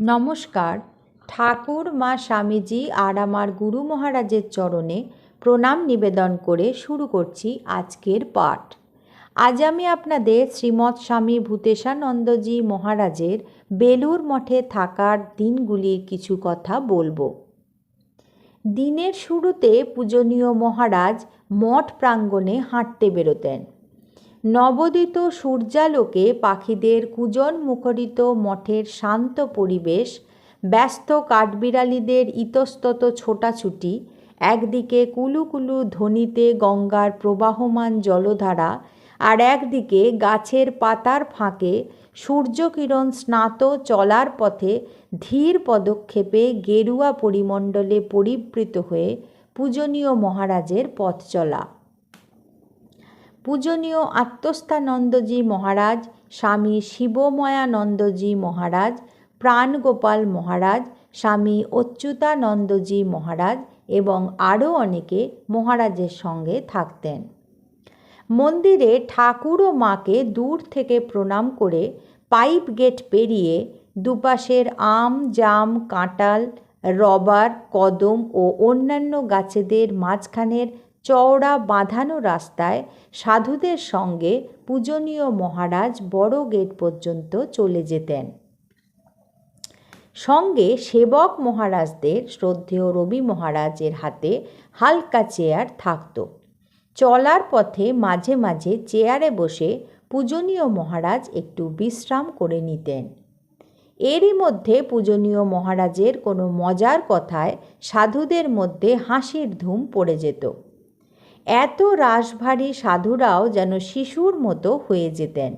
নমস্কার। ঠাকুর, মা স্বামীজি আর আমার গুরু মহারাজের চরণে প্রণাম নিবেদন করে শুরু করছি আজকের পাঠ। আজ আমি আপনাদের শ্রীমৎ স্বামী ভূতেশানন্দজি মহারাজের বেলুর মঠে থাকার দিনগুলির কিছু কথা বলব। দিনের শুরুতে পূজনীয় মহারাজ মঠ প্রাঙ্গণে হাঁটতে বেরোতেন। নবোদিত সূর্যালোকে পাখিদের কুজন মুখরিত মঠের শান্ত পরিবেশ, ব্যস্ত কাঠবিড়ালিদের ইতস্তত ছোটাছুটি, একদিকে কুলুকুলু ধ্বনিতে গঙ্গার প্রবাহমান জলধারা আর একদিকে গাছের পাতার ফাঁকে সূর্যকিরণ স্নাত চলার পথে ধীর পদক্ষেপে গেরুয়া পরিমণ্ডলে পরিবৃত হয়ে পূজনীয় মহারাজের পথ চলা। পূজনীয় আত্মস্থানন্দজি মহারাজ, স্বামী শিবময়ানন্দজি মহারাজ, প্রাণগোপাল মহারাজ, স্বামী অচ্যুতানন্দজি মহারাজ এবং আরও অনেকে মহারাজের সঙ্গে থাকতেন। মন্দিরে ঠাকুর ও মাকে দূর থেকে প্রণাম করে পাইপ গেট পেরিয়ে দুপাশের আম, জাম কাঁটাল রবার, কদম ও অন্যান্য গাছেদের মাঝখানের চওড়া বাঁধানো রাস্তায় সাধুদের সঙ্গে পূজনীয় মহারাজ বড় গেট পর্যন্ত চলে যেতেন। সঙ্গে সেবক মহারাজদের শ্রদ্ধেয় রবি মহারাজের হাতে হালকা চেয়ার থাকত। চলার পথে মাঝে মাঝে চেয়ারে বসে পূজনীয় মহারাজ একটু বিশ্রাম করে নিতেন। এরই মধ্যে পূজনীয় মহারাজের কোনো মজার কথায় সাধুদের মধ্যে হাসির ধুম পড়ে যেত। এত রাশভারী সাধুরাও যেন শিশুর মতো হয়ে যেতেন।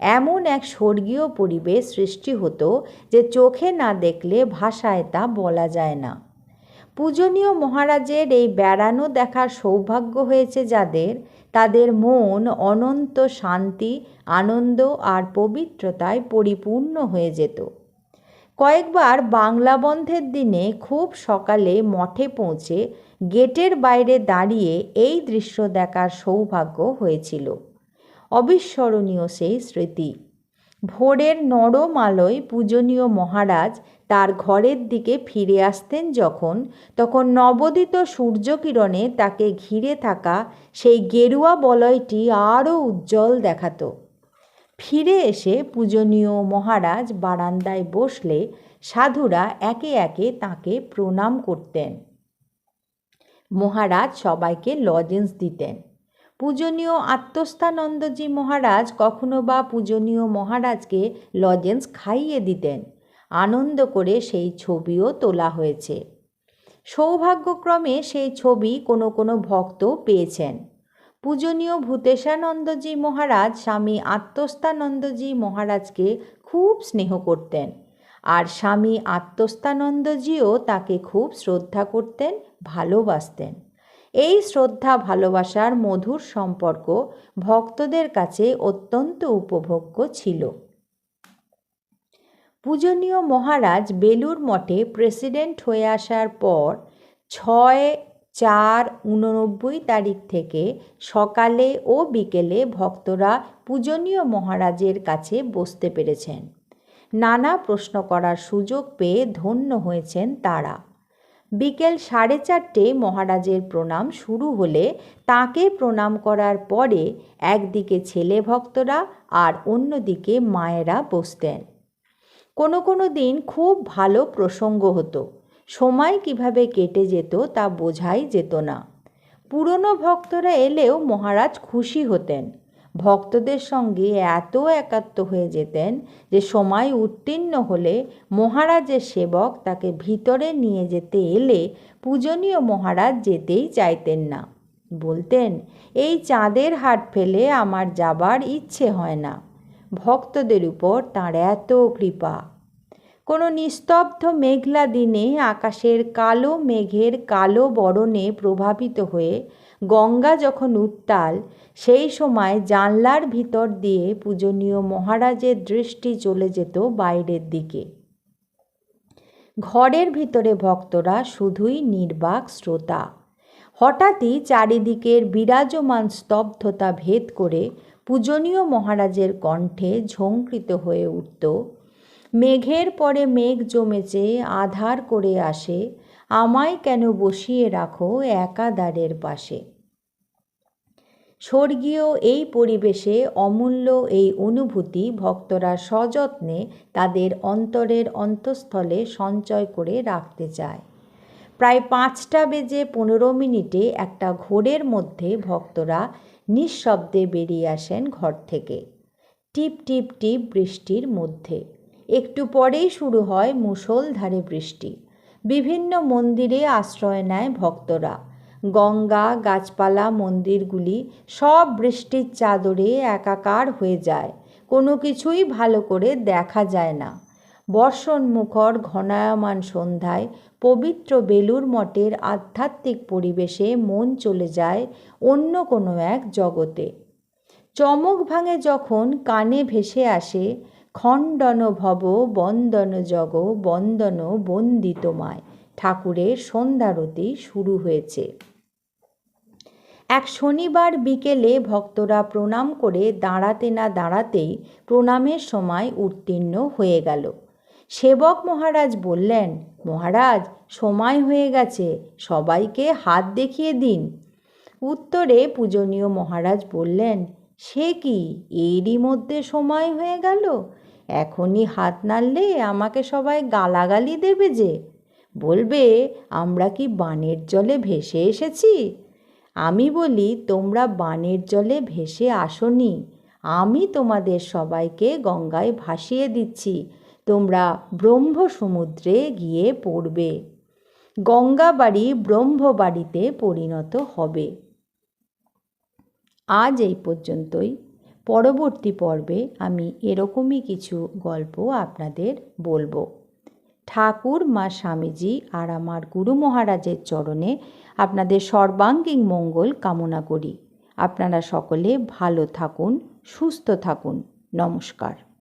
এমন এক স্বর্গীয় পরিবেশ সৃষ্টি হতো যে চোখে না দেখলে ভাষায় তা বলা যায় না। পূজনীয় মহারাজের এই বেড়ানো দেখার সৌভাগ্য হয়েছে যাদের, তাদের মন অনন্ত শান্তি, আনন্দ আর পবিত্রতায় পরিপূর্ণ হয়ে যেত। কয়েকবার বাংলা বন্ধের দিনে খুব সকালে মঠে পৌঁছে গেটের বাইরে দাঁড়িয়ে এই দৃশ্য দেখার সৌভাগ্য হয়েছিল। অবিস্মরণীয় সেই স্মৃতি। ভোরের নরম আলোয় পূজনীয় মহারাজ তার ঘরের দিকে ফিরে আসতেন যখন, তখন নবোদিত সূর্যকিরণে তাকে ঘিরে থাকা সেই গেরুয়া বলয়টি আরও উজ্জ্বল দেখাতো। ফিরে এসে পূজনীয় মহারাজ বারান্দায় বসলে সাধুরা একে একে তাকে প্রণাম করতেন। মহারাজ সবাইকে লজেন্স দিতেন। পূজনীয় আত্মস্থানন্দজি মহারাজ কখনো বা পূজনীয় মহারাজকে লজেন্স খাইয়ে দিতেন। আনন্দ করে সেই ছবিও তোলা হয়েছে। সৌভাগ্যক্রমে সেই ছবি কোনো কোনো ভক্ত পেয়েছেন। পূজনীয় ভূতেশানন্দজি মহারাজ স্বামী আত্মস্থানন্দজি মহারাজকে খুব স্নেহ করতেন। আর স্বামী আত্মস্থানন্দজিও তাকে খুব শ্রদ্ধা করতেন, ভালোবাসতেন। এই শ্রদ্ধা ভালোবাসার মধুর সম্পর্ক ভক্তদের কাছে অত্যন্ত উপভোগ্য ছিল। পূজনীয় মহারাজ বেলুর মঠে প্রেসিডেন্ট হয়ে আসার পর ছয় চার উননব্বই তারিখ থেকে সকালে ও বিকেলে ভক্তরা পূজনীয় মহারাজের কাছে বসতে পেরেছেন। নানা প্রশ্ন করার সুযোগ পেয়ে ধন্য হয়েছেন তারা। বিকেল সাড়ে চারটে মহারাজের প্রণাম শুরু হলে তাকে প্রণাম করার পরে একদিকে ছেলে ভক্তরা আর অন্যদিকে মায়েরা বসতেন। কোনো কোনো দিন খুব ভালো প্রসঙ্গ হতো। সময় কীভাবে কেটে যেত তা বোঝাই যেত না। পুরনো ভক্তরা এলেও মহারাজ খুশি হতেন। ভক্তদের সঙ্গে এত একাত্ম হয়ে যেতেন যে সময় উত্তীর্ণ হলে মহারাজের সেবক তাকে ভিতরে নিয়ে যেতে এলে পূজনীয় মহারাজ যেতেই চাইতেন না। বলতেন, এই চাঁদের হাট ফেলে আমার যাবার ইচ্ছে হয় না। ভক্তদের উপর তাঁর এত কৃপা। কোনো নিস্তব্ধ মেঘলা দিনে আকাশের কালো মেঘের কালো বরণে প্রভাবিত হয়ে গঙ্গা যখন উত্তাল, সেই সময় জানলার ভিতর দিয়ে পূজনীয় মহারাজের দৃষ্টি চলে যেত বাইরের দিকে। ঘরের ভিতরে ভক্তরা শুধুই নির্বাক শ্রোতা। হঠাৎই চারিদিকের বিরাজমান স্তব্ধতা ভেদ করে পূজনীয় মহারাজের কণ্ঠে ঝঙ্কৃত হয়ে উঠত মেঘের পরে মেঘ জমেছে, আধার করে আসে, আমায় কেন বসিয়ে রাখো একা দ্বারের পাশে? স্বর্গীয় এই পরিবেশে অমূল্য এই অনুভূতি ভক্তরা সযত্নে তাদের অন্তরের অন্তঃস্থলে সঞ্চয় করে রাখতে চায়। প্রায় পাঁচটা বেজে পনেরো মিনিটে একটা ঘোরের মধ্যে ভক্তরা নিঃশব্দে বেরিয়ে আসেন ঘর থেকে। টিপ টিপ টিপ বৃষ্টির মধ্যে। একটু পরেই শুরু হয় মুষলধারে বৃষ্টি। বিভিন্ন মন্দিরে আশ্রয় নেয় ভক্তরা। গঙ্গা, গাছপালা, মন্দিরগুলি সব বৃষ্টির চাদরে একাকার হয়ে যায়। কোনো কিছুই ভালো করে দেখা যায় না। বর্ষণমুখর ঘনায়মান সন্ধ্যায় পবিত্র বেলুর মঠের আধ্যাত্মিক পরিবেশে মন চলে যায় অন্য কোনো এক জগতে। চমক ভাঙে যখন কানে ভেসে আসে খণ্ডন ভব বন্দন জগ বন্দন বন্দিতমায়। ঠাকুরের সন্ধ্যারতি শুরু হয়েছে। এক শনিবার বিকেলে ভক্তরা প্রণাম করে দাঁড়াতে না দাঁড়াতেই প্রণামের সময় উত্তীর্ণ হয়ে গেল। সেবক মহারাজ বললেন, মহারাজ, সময় হয়ে গেছে, সবাইকে হাত দেখিয়ে দিন। উত্তরে পূজনীয় মহারাজ বললেন, সে কি? এরই মধ্যে সময় হয়ে গেল? এখনই হাত নাড়লে আমাকে সবাই গালাগালি দেবে যে, বলবে, আমরা কি বানের জলে ভেসে এসেছি? আমি বলি, তোমরা বানের জলে ভেসে আসনি। আমি তোমাদের সবাইকে গঙ্গায় ভাসিয়ে দিচ্ছি। তোমরা ব্রহ্ম সমুদ্রে গিয়ে পড়বে। গঙ্গা গঙ্গাবাড়ি ব্রহ্মবাড়িতে পরিণত হবে। আজ এই পর্যন্তই। পরবর্তী পর্বে আমি এরকমই কিছু গল্প আপনাদের বলব। ঠাকুর, মা স্বামীজি আর আমার গুরু মহারাজের চরণে আপনাদের সর্বাঙ্গীন মঙ্গল কামনা করি। আপনারা সকলে ভালো থাকুন, সুস্থ থাকুন। নমস্কার।